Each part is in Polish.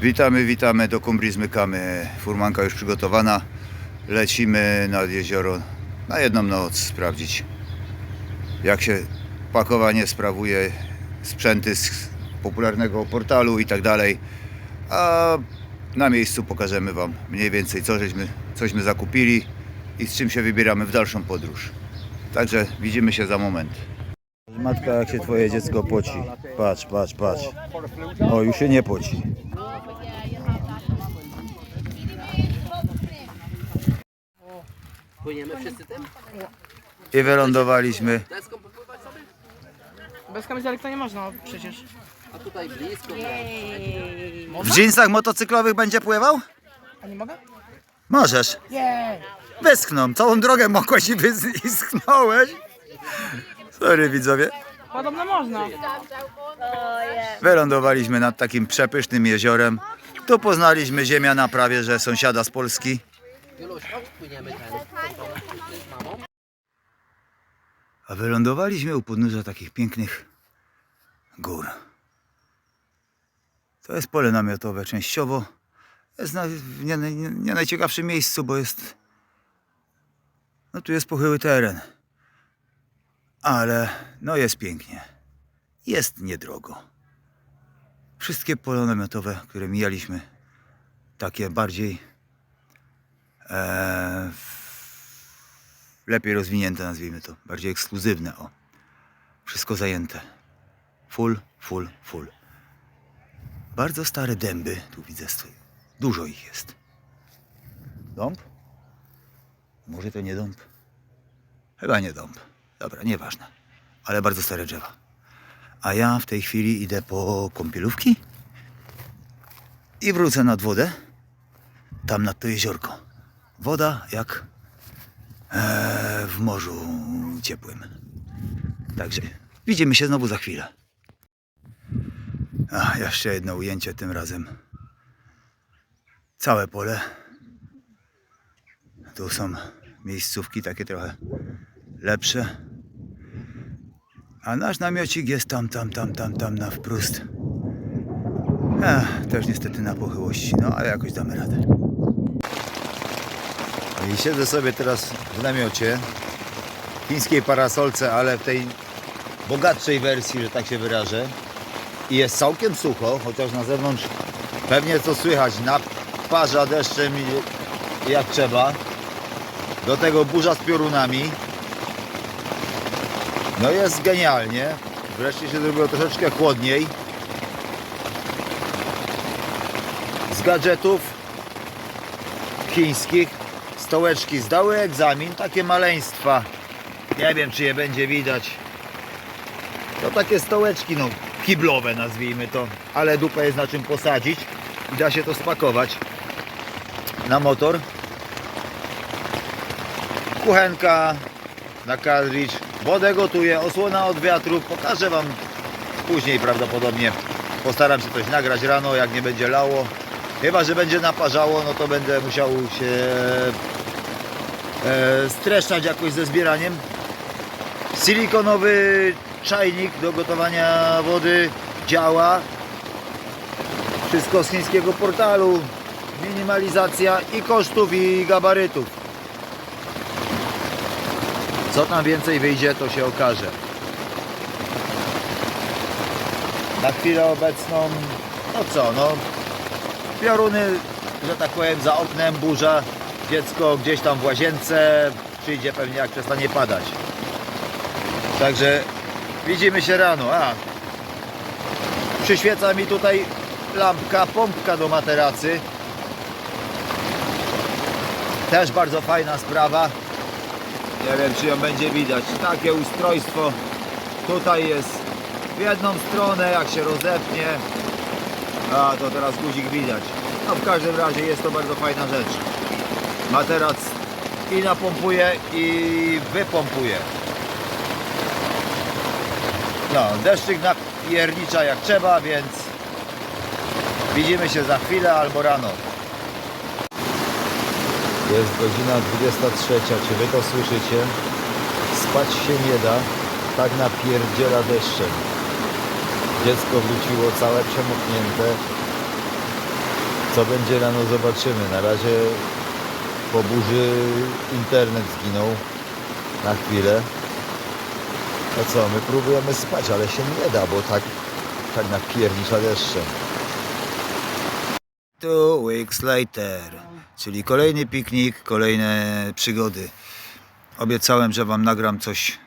Witamy, witamy, do Kumbrii zmykamy. Furmanka już przygotowana. Lecimy nad jezioro na jedną noc sprawdzić, jak się pakowanie sprawuje, sprzęty z popularnego portalu i tak dalej. A na miejscu pokażemy Wam mniej więcej, co żeśmy, cośmy zakupili i z czym się wybieramy w dalszą podróż. Także widzimy się za moment. Matka, jak się Twoje dziecko poci. Patrz, patrz, patrz. O, już się nie poci. Płyniemy wszyscy tym? I wylądowaliśmy. Deską popływać sobie? Bez kamizelek to nie można przecież. A tutaj blisko. W dżinsach motocyklowych będzie pływał? A nie mogę? Możesz. Nie. Wyschną. Całą drogę mogłeś i wys- i. Sorry widzowie. Podobno można. Wylądowaliśmy nad takim przepysznym jeziorem. Tu poznaliśmy ziemia prawie, że sąsiada z Polski. Juluś, chodź płyniemy ten. Z mamą. A wylądowaliśmy u podnóża takich pięknych gór. To jest pole namiotowe częściowo. Jest na, nie, nie, nie najciekawszym miejscu, bo jest. No tu jest pochyły teren. Ale no jest pięknie. Jest niedrogo. Wszystkie pola namiotowe, które mijaliśmy, takie bardziej e, lepiej rozwinięte, nazwijmy to, bardziej ekskluzywne, o. Wszystko zajęte. Full, full, full. Bardzo stare dęby, tu widzę, stoi. dużo ich jest. Dąb? Może to nie dąb? Chyba nie dąb. Dobra, nieważne. Ale bardzo stare drzewa. A ja w tej chwili idę po kąpielówki i wrócę nad wodę, tam nad to jeziorko. Woda jak w morzu ciepłym. Także widzimy się znowu za chwilę. A, jeszcze jedno ujęcie tym razem. Całe pole. Tu są miejscówki takie trochę lepsze. A nasz namiocik jest tam, tam, tam, tam, tam na wprost. Ech, też niestety na pochyłości, no ale jakoś damy radę. I siedzę sobie teraz w namiocie, chińskiej parasolce, ale w tej bogatszej wersji, że tak się wyrażę. I jest całkiem sucho, chociaż na zewnątrz pewnie co słychać, naparza deszczem jak trzeba. Do tego burza z piorunami. No jest genialnie. Wreszcie się zrobiło troszeczkę chłodniej. Z gadżetów chińskich stołeczki zdały egzamin, takie maleństwa. Nie wiem, czy je będzie widać. To takie stołeczki, no, kiblowe nazwijmy to, ale dupę jest na czym posadzić i da się to spakować na motor. Kuchenka na kartridż, wodę gotuję, osłona od wiatru, pokażę Wam później prawdopodobnie. Postaram się coś nagrać rano, jak nie będzie lało. Chyba, że będzie naparzało, no to będę musiał się e, streszczać jakoś ze zbieraniem. Silikonowy czajnik do gotowania wody działa. Wszystko z chińskiego portalu. Minimalizacja i kosztów, i gabarytów. Co tam więcej wyjdzie, to się okaże. Na chwilę obecną, no co, no pioruny, że tak powiem, za oknem, burza, dziecko gdzieś tam w łazience, przyjdzie pewnie jak przestanie padać. Także widzimy się rano. A, przyświeca mi tutaj lampka, pompka do materacy. Też bardzo fajna sprawa. Nie wiem, czy ją będzie widać. Takie ustrojstwo tutaj jest w jedną stronę, jak się rozepnie. A, to teraz guzik widać. No w każdym razie jest to bardzo fajna rzecz. Materac i napompuje i wypompuje. No, deszczyk napiernicza jak trzeba, więc widzimy się za chwilę albo rano. Jest godzina 23, czy wy to słyszycie? Spać się nie da, tak napierdziela deszczem. Dziecko wróciło całe przemoknięte. Co będzie rano zobaczymy. Na razie po burzy internet zginął na chwilę. A co, my próbujemy spać, ale się nie da, bo tak, tak napiernicza deszczem. Two weeks later, czyli kolejny piknik, kolejne przygody. Obiecałem, że wam nagram coś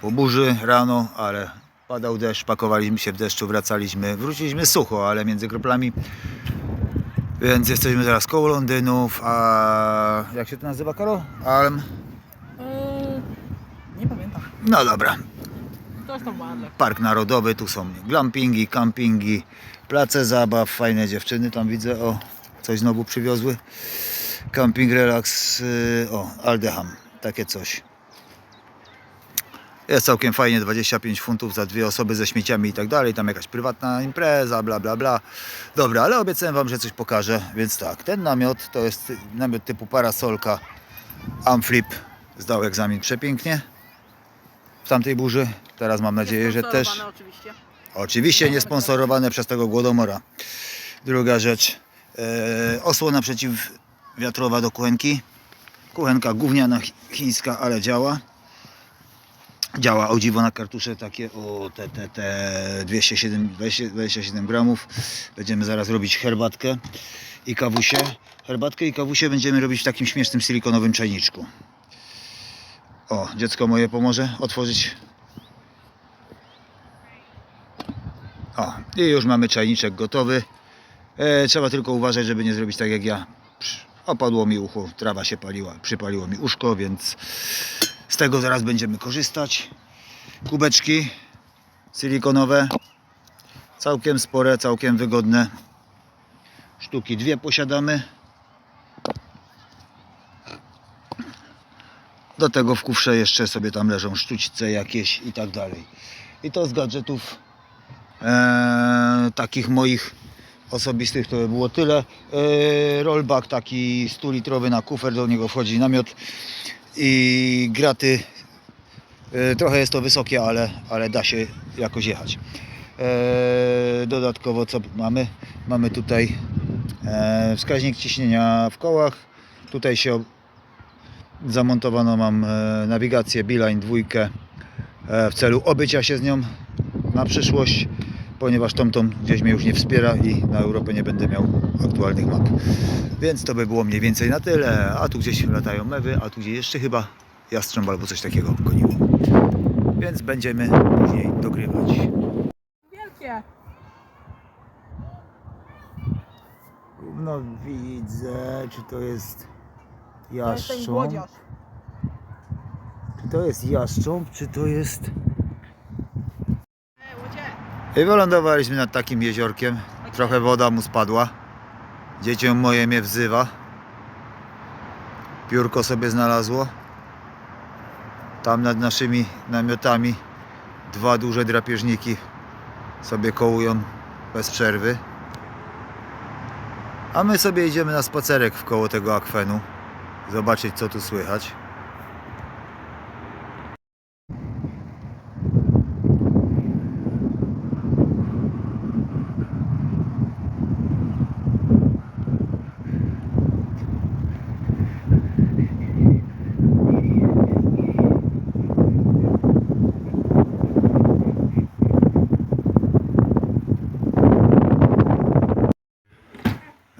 po burzy rano, ale padał deszcz, pakowaliśmy się w deszczu, wracaliśmy, wróciliśmy sucho, ale między kroplami. Więc jesteśmy teraz koło Londynów, a jak się to nazywa, Karo? Alm? Yy, nie pamiętam. No dobra, To jest. Park Narodowy, tu są glampingi, campingi, place zabaw, fajne dziewczyny tam widzę, o, coś znowu przywiozły. Camping Relax, yy, o, Aldeham, takie coś. Jest całkiem fajnie, 25 funtów za dwie osoby ze śmieciami i tak dalej, tam jakaś prywatna impreza, bla bla bla. Dobra, ale obiecałem wam, że coś pokażę, więc tak, ten namiot to jest namiot typu parasolka Amflip, zdał egzamin przepięknie w tamtej burzy. Teraz mam nadzieję, że też... Oczywiście. Oczywiście niesponsorowane przez tego głodomora. Druga rzecz. E, osłona przeciwwiatrowa do kuchenki. Kuchenka gówniana chi- chińska, ale działa. Działa o dziwo na kartusze takie o te, te, te 207, 20, 27 gramów. Będziemy zaraz robić herbatkę i kawusie. Herbatkę i kawusie będziemy robić w takim śmiesznym silikonowym czajniczku. O, dziecko moje pomoże otworzyć O, i już mamy czajniczek gotowy. E, trzeba tylko uważać, żeby nie zrobić tak jak ja. Opadło mi ucho, trawa się paliła, przypaliło mi uszko, więc z tego zaraz będziemy korzystać. Kubeczki silikonowe, całkiem spore, całkiem wygodne. Sztuki dwie posiadamy. Do tego w kufrze jeszcze sobie tam leżą sztućce jakieś i tak dalej. I to z gadżetów e, takich moich osobistych to by było tyle. E, rollback taki 100 litrowy na kufer, do niego wchodzi namiot i graty. E, trochę jest to wysokie, ale, ale da się jakoś jechać. E, dodatkowo co mamy? Mamy tutaj e, wskaźnik ciśnienia w kołach. Tutaj się zamontowano mam nawigację Beeline dwójkę w celu obycia się z nią na przyszłość, ponieważ TomTom gdzieś mnie już nie wspiera i na Europę nie będę miał aktualnych map. Więc to by było mniej więcej na tyle. A tu gdzieś latają mewy, a tu gdzieś jeszcze chyba jastrząb albo coś takiego goniło. Więc będziemy później dogrywać. Wielkie. No widzę, czy to jest głodziarz. Czy to jest jaszcząb, czy to jest... I wylądowaliśmy nad takim jeziorkiem. Trochę woda mu spadła. Dziecię moje mnie wzywa. Piórko sobie znalazło. Tam nad naszymi namiotami dwa duże drapieżniki sobie kołują bez przerwy. A my sobie idziemy na spacerek w koło tego akwenu. Zobaczyć co tu słychać.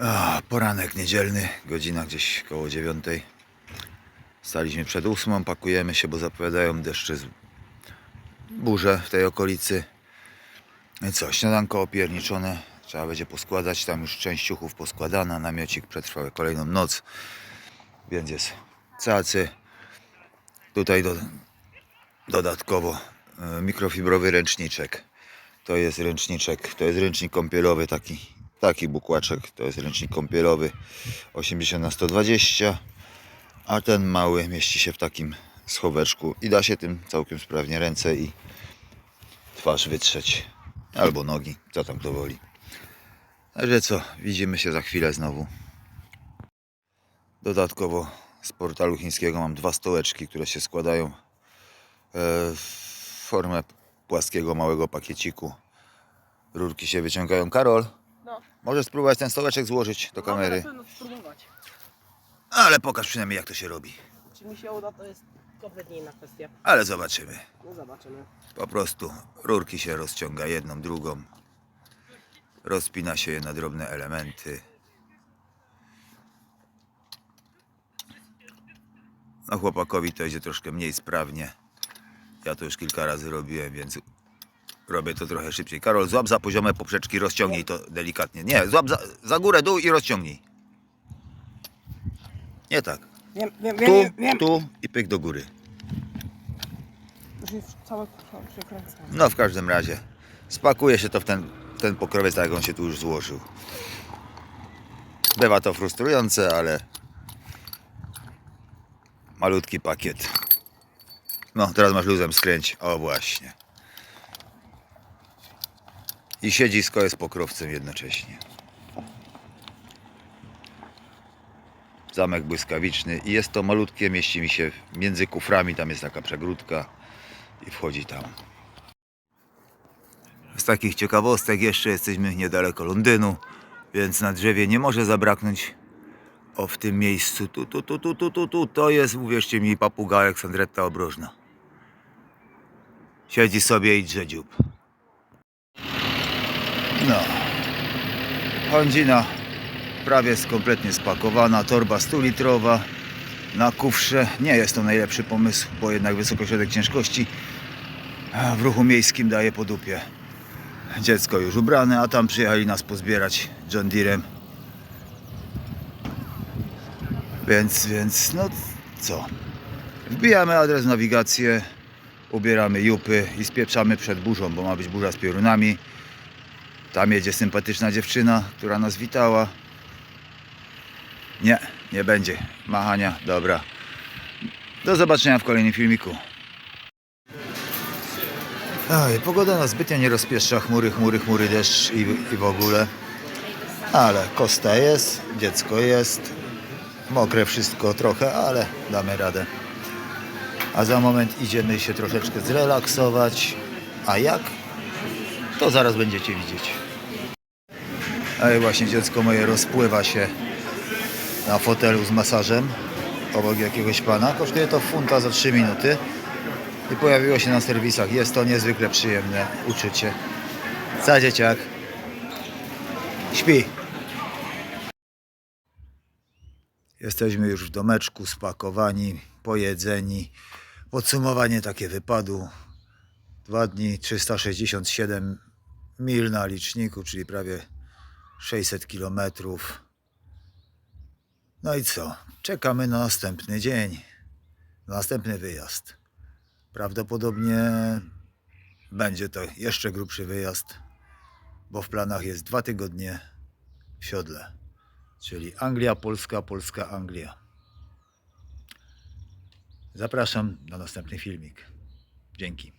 A, poranek niedzielny, godzina gdzieś koło dziewiątej. Staliśmy przed ósmą, pakujemy się, bo zapowiadają deszcze burze w tej okolicy. No I co, śniadanko opierniczone, trzeba będzie poskładać, tam już część ciuchów poskładana, namiocik przetrwał kolejną noc, więc jest cacy. Tutaj do, dodatkowo e, mikrofibrowy ręczniczek. To jest ręczniczek, to jest ręcznik kąpielowy taki, taki bukłaczek, to jest ręcznik kąpielowy 80 na 120 a ten mały mieści się w takim schoweczku i da się tym całkiem sprawnie ręce i twarz wytrzeć albo nogi, co tam kto woli. Także co, widzimy się za chwilę znowu. Dodatkowo z portalu chińskiego mam dwa stołeczki, które się składają e, w formę płaskiego małego pakieciku. Rurki się wyciągają. Karol, Możesz spróbować ten stołeczek złożyć do kamery. No, spróbować. Ale pokaż przynajmniej jak to się robi. Czy mi się uda, to jest kompletnie inna kwestia. Ale zobaczymy. No zobaczymy. Po prostu rurki się rozciąga jedną, drugą. Rozpina się je na drobne elementy. No chłopakowi to idzie troszkę mniej sprawnie. Ja to już kilka razy robiłem, więc robię to trochę szybciej. Karol, złap za poziome poprzeczki, rozciągnij to delikatnie. Nie, złap za, za górę, dół i rozciągnij. Nie tak. Wiem, wiem, Tu, wiem, wiem. tu i pyk do góry. Już jest całe przekręcone. No w każdym razie spakuje się to w ten, ten pokrowiec, tak jak on się tu już złożył. Bywa to frustrujące, ale malutki pakiet. No, teraz masz luzem skręć. O właśnie i siedzisko jest pokrowcem jednocześnie. Zamek błyskawiczny i jest to malutkie, mieści mi się między kuframi, tam jest taka przegródka i wchodzi tam. Z takich ciekawostek jeszcze jesteśmy niedaleko Londynu, więc na drzewie nie może zabraknąć o w tym miejscu tu, tu, tu, tu, tu, tu, tu to jest, uwierzcie mi, papuga Aleksandretta Obrożna. Siedzi sobie i drze dziób. No. Hondzina prawie jest kompletnie spakowana, torba 100-litrowa na kufrze. Nie jest to najlepszy pomysł, bo jednak wysokośrodek ciężkości a w ruchu miejskim daje po dupie. Dziecko już ubrane, a tam przyjechali nas pozbierać John Deerem. Więc, więc, no co? Wbijamy adres nawigację, ubieramy jupy i spieprzamy przed burzą, bo ma być burza z piorunami. Tam jedzie sympatyczna dziewczyna, która nas witała. Nie, nie będzie machania, dobra. Do zobaczenia w kolejnym filmiku. Oj, pogoda nas zbytnio nie rozpieszcza, chmury, chmury, chmury, deszcz i, i w ogóle. Ale kosta jest, dziecko jest, mokre wszystko trochę, ale damy radę. A za moment idziemy się troszeczkę zrelaksować. A jak? To zaraz będziecie widzieć. A i właśnie dziecko moje rozpływa się na fotelu z masażem obok jakiegoś pana. Kosztuje to funta za 3 minuty i pojawiło się na serwisach. Jest to niezwykle przyjemne uczucie. Za dzieciak. Śpi. Jesteśmy już w domeczku, spakowani, pojedzeni. Podsumowanie takie wypadu. Dwa dni, 367 mil na liczniku, czyli prawie 600 kilometrów. No i co? Czekamy na następny dzień, na następny wyjazd. Prawdopodobnie będzie to jeszcze grubszy wyjazd, bo w planach jest dwa tygodnie w siodle, czyli Anglia, Polska, Polska, Anglia. Zapraszam na następny filmik. Dzięki.